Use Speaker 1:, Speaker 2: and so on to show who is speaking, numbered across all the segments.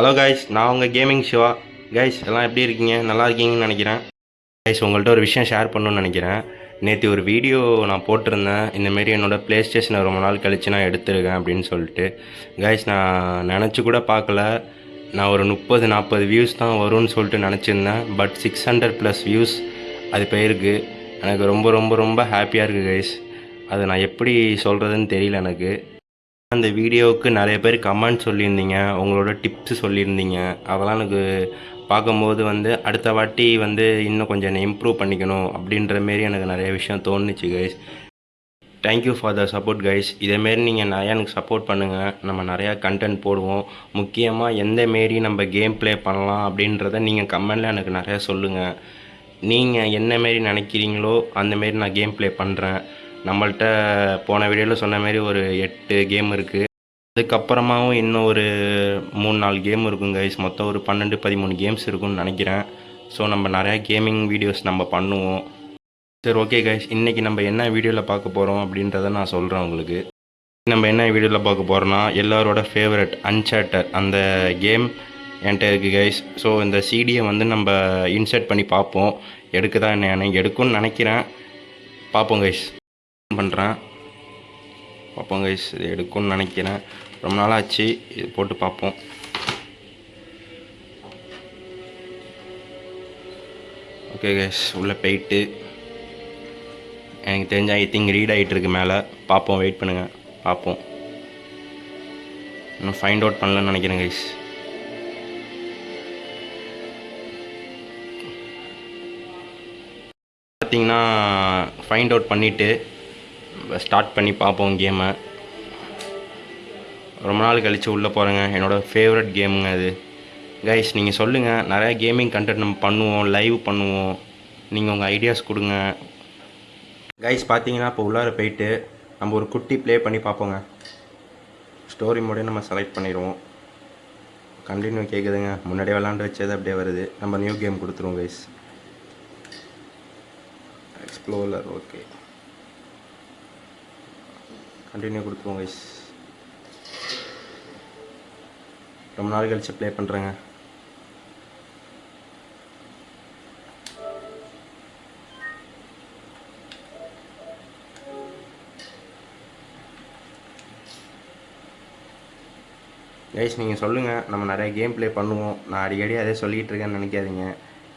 Speaker 1: hello guys நான் உங்கள் gaming Shiva guys எல்லாம் எப்படி இருக்கீங்க நல்லா இருக்கீங்கன்னு நினைக்கிறேன் கைஸ் உங்கள்கிட்ட ஒரு விஷயம் ஷேர் பண்ணணும்னு நினைக்கிறேன் நேற்று ஒரு வீடியோ நான் போட்டிருந்தேன் இந்தமாரி என்னோடய ப்ளே ஸ்டேஷனை ரொம்ப நாள் கழித்து நான் எடுத்திருக்கேன் அப்படின்னு சொல்லிட்டு கைஸ் நான் நினச்சி கூட பார்க்கல நான் ஒரு முப்பது நாற்பது வியூஸ் தான் வரும்னு சொல்லிட்டு நினச்சிருந்தேன் but six hundred plus views அது போயிருக்கு எனக்கு ரொம்ப ரொம்ப ரொம்ப ஹாப்பியாக இருக்குது கைஸ் அது நான் எப்படி சொல்கிறதுன்னு தெரியல எனக்கு அந்த வீடியோவுக்கு நிறைய பேர் கமெண்ட் சொல்லியிருந்தீங்க உங்களோட டிப்ஸ் சொல்லியிருந்தீங்க அதெல்லாம் எனக்கு பார்க்கும்போது வந்து அடுத்த வாட்டி வந்து இன்னும் கொஞ்சம் என்னை இம்ப்ரூவ் பண்ணிக்கணும் அப்படின்ற மாரி எனக்கு நிறைய விஷயம் தோணுச்சு guys thank you for the support guys இதேமாரி நீங்கள் நிறையா எனக்கு சப்போர்ட் பண்ணுங்கள் நம்ம நிறையா கண்டென்ட் போடுவோம் முக்கியமாக எந்த மாரி நம்ம கேம் ப்ளே பண்ணலாம் அப்படின்றத நீங்கள் கமெண்டில் எனக்கு நிறையா சொல்லுங்கள் நீங்கள் என்ன மாரி நினைக்கிறீங்களோ அந்தமாரி நான் கேம் ப்ளே பண்ணுறேன் நம்மள்கிட்ட போன வீடியோவில் சொன்ன மாதிரி ஒரு எட்டு கேம் இருக்குது அதுக்கப்புறமாவும் இன்னும் ஒரு மூணு நாலு கேம் இருக்கும் கைஸ் மொத்தம் ஒரு பன்னெண்டு பதிமூணு கேம்ஸ் இருக்கும்னு நினைக்கிறேன் ஸோ நம்ம நிறையா கேமிங் வீடியோஸ் நம்ம பண்ணுவோம் சரி ஓகே கைஸ் இன்றைக்கி நம்ம என்ன வீடியோவில் பார்க்க போகிறோம் அப்படின்றத நான் சொல்கிறேன் உங்களுக்கு நம்ம என்ன வீடியோவில் பார்க்க போகிறோன்னா எல்லாரோட ஃபேவரட் அன்சாட்டர் அந்த கேம் என்கிட்ட இருக்குது கைஸ் ஸோ இந்த சிடியை வந்து நம்ம இன்சர்ட் பண்ணி பார்ப்போம் எடுக்குதா என்ன எடுக்கும்னு நினைக்கிறேன் பார்ப்போம் கைஸ் பண்ணுறேன் பார்ப்போம் கைஸ் இது எடுக்கும்னு நினைக்கிறேன் ரொம்ப நாளாச்சு இது போட்டு பார்ப்போம் ஓகே கைஸ் உள்ளே போயிட்டு எனக்கு தெரிஞ்ச ஐ திங்க் ரீட் ஆகிட்டுருக்கு மேலே பார்ப்போம் வெயிட் பண்ணுங்கள் பார்ப்போம் இன்னும் ஃபைண்ட் அவுட் பண்ணலன்னு நினைக்கிறேன் கைஸ் பார்த்தீங்கன்னா ஃபைண்ட் அவுட் பண்ணிவிட்டு ஸ்டார்ட் பண்ணி பார்ப்போம் கேமை ரொம்ப நாள் கழித்து உள்ளே போகிறேங்க என்னோடய ஃபேவரட் கேமுங்க அது கைஸ் நீங்கள் சொல்லுங்கள் நிறையா கேமிங் கண்டென்ட் நம்ம பண்ணுவோம் லைவ் பண்ணுவோம் நீங்கள் உங்கள் ஐடியாஸ் கொடுங்க கைஸ் பார்த்தீங்கன்னா இப்போ உள்ளார போயிட்டு நம்ம ஒரு குட்டி ப்ளே பண்ணி பார்ப்போங்க ஸ்டோரி மோடே நம்ம செலக்ட் பண்ணிடுவோம் கண்டினியூ கேட்குதுங்க முன்னாடியே விளாண்டு வச்சது அப்படியே வருது நம்ம நியூ கேம் கொடுத்துருவோம் கைஸ் எக்ஸ்ப்ளோலர் ஓகே கண்டினியூ கொடுத்துருவோம் கைஸ் ரொம்ப நாள் கழித்து ப்ளே பண்ணுறேங்க கைஸ் நீங்கள் சொல்லுங்கள் நம்ம நிறையா கேம் ப்ளே பண்ணுவோம் நான் அடிக்கடி அதே சொல்லிகிட்டு இருக்கேன்னு நினைக்காதீங்க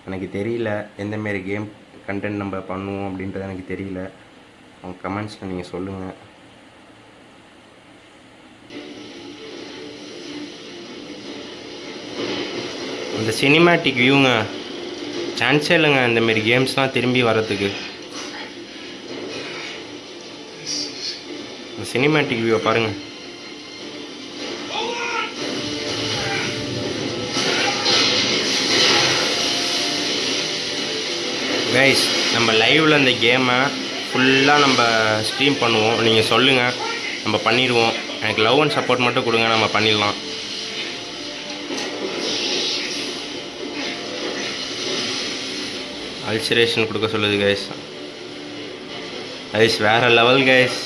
Speaker 1: எனக்கு தெரியல எந்தமாரி கேம் கண்டென்ட் நம்ம பண்ணுவோம் அப்படின்றது எனக்கு தெரியல உங்கள் கமெண்ட்ஸில் நீங்கள் சொல்லுங்கள் இந்த சினிமேட்டிக் வியூங்க சான்ஸே இல்லைங்க இந்தமாரி கேம்ஸ்லாம் திரும்பி வர்றதுக்கு சினிமேட்டிக் வியூவை பாருங்கள் கைஸ் நம்ம லைவில் இந்த கேமை ஃபுல்லாக நம்ம ஸ்ட்ரீம் பண்ணுவோம் நீங்கள் சொல்லுங்கள் நம்ம பண்ணிடுவோம் எனக்கு லவ் அண்ட் சப்போர்ட் மட்டும் கொடுங்க நம்ம பண்ணிடலாம் அல்சரேஷன் கொடுக்க சொல்லுது கைஸ் கைஸ் வேறு லெவல் கைஸ்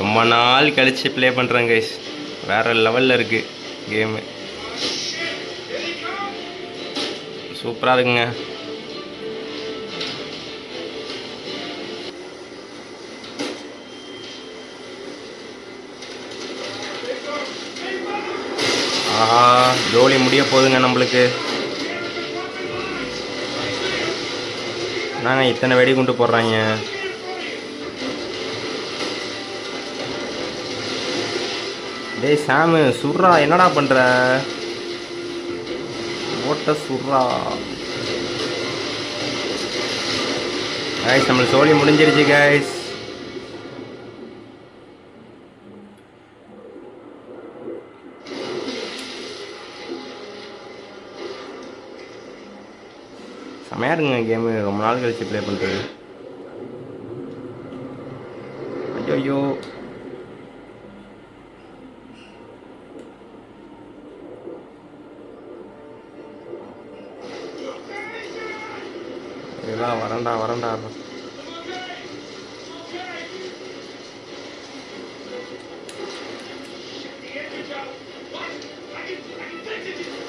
Speaker 1: ரொம்ப நாள் கழித்து ப்ளே பண்ணுறேன் கைஸ் வேறு லெவலில் இருக்குது கேமு சூப்பராக இருக்குங்க ஆஹா ஜோலி முடிய போகுதுங்க நம்மளுக்கு நாங்க இத்தனை வெடி குண்டு போடுறாங்க டேய் சாமு சுர்ரா என்னடா பண்ற ஓட்ட சுர்ரா கைஸ் நம்மளுக்கு சோழி முடிஞ்சிருச்சு கைஸ் செம்மையாக இருக்குங்க கேமு ரொம்ப நாள் கழிச்சு ப்ளே பண்ணுறது ஐயோ இதெல்லாம் வரண்டா வரண்டா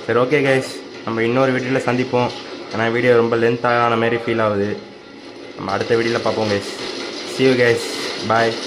Speaker 1: சரி ஓகே கைஸ் நம்ம இன்னொரு வீட்டில் சந்திப்போம் ஏன்னா வீடியோ ரொம்ப ஆகாத மாதிரி ஃபீல் ஆகுது நம்ம அடுத்த வீடியோவில் பார்ப்போம் கேஸ் சி யூ பாய்